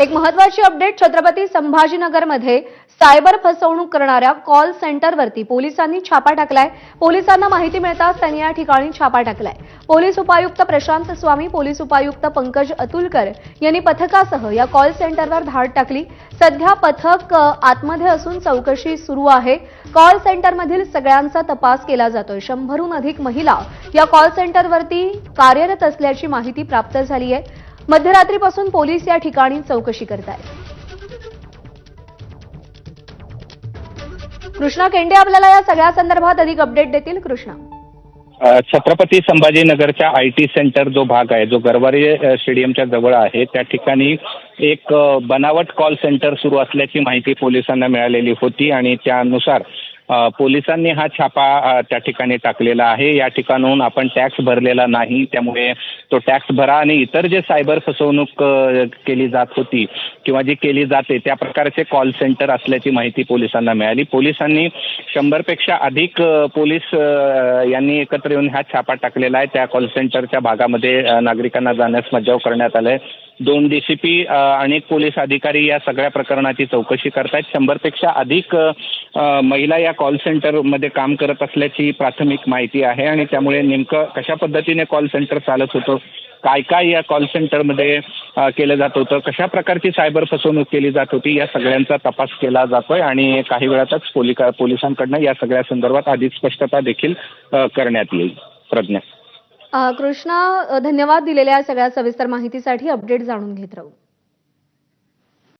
एक महत्वाची update Chhatrapati संभाजीनगरमध्ये cyber फसवणूक करणाऱ्या कॉल सेंटरवरती पोलिसांनी छापा टाकलाय. पोलिसांना माहिती मिळताच त्यांनी या ठिकाणी छापा टाकलाय. पोलीस उपायुक्त प्रशांत स्वामी पोलीस उपायुक्त पंकज अतुलकर यांनी पथकासह या कॉल सेंटरवर धाड टाकली. सध्या पथक आतमध्ये असून चौकशी सुरू आहे. कॉल सेंटरमधील सगळ्यांचा तपास केला जातोय. शंभरहून अधिक महिला या कॉल सेंटरवरती कार्यरत असल्याची माहिती प्राप्त झाली आहे. मध्यरात्रीपासून पोलीस या ठिकाणी चौकशी करत आहेत कृष्णा केंडे आपल्याला या सगळ्या संदर्भात अधिक अपडेट देतील. कृष्णा. छत्रपती संभाजीनगरच्या आय टी सेंटर जो भाग आहे जो गरवारे स्टेडियमच्या जवळ आहे त्या ठिकाणी एक बनावट कॉल सेंटर सुरू असल्याची माहिती पोलिसांना मिळालेली होती आणि त्यानुसार पोलिसांनी हा छापा त्या ठिकाणी टाकलेला आहे. या ठिकाणाहून आपण टॅक्स भरलेला नाही. त्यामुळे तो टॅक्स भरा आणि इतर जे सायबर फसवणूक केली जात होती किंवा जी केली जाते त्या प्रकारचे कॉल सेंटर असल्याची माहिती पोलिसांना मिळाली. पोलिसांनी शंभरपेक्षा अधिक पोलीस यांनी एकत्र येऊन हा छापा टाकलेला आहे. त्या कॉल सेंटरच्या भागामध्ये नागरिकांना जाण्यास मज्जाव करण्यात आलाय. दोन डीसीपी अनेक पोलीस अधिकारी या सगळ्या प्रकरणाची चौकशी करतायत. शंभरपेक्षा अधिक महिला या कॉल सेंटरमध्ये काम करत असल्याची प्राथमिक माहिती आहे आणि त्यामुळे नेमकं कशा पद्धतीने कॉल सेंटर चालत होतं काय काय या कॉल सेंटरमध्ये केलं जात होतं कशा प्रकारची सायबर फसवणूक केली जात होती या सगळ्यांचा तपास केला जातोय आणि काही वेळातच पोलिका पोलिसांकडनं या सगळ्या संदर्भात अधिक स्पष्टता देखील करण्यात येईल. प्रज्ञा. कृष्णा धन्यवाद दिलेल्या सगळ्या सविस्तर माहितीसाठी अपडेट जाणून घेत राहू.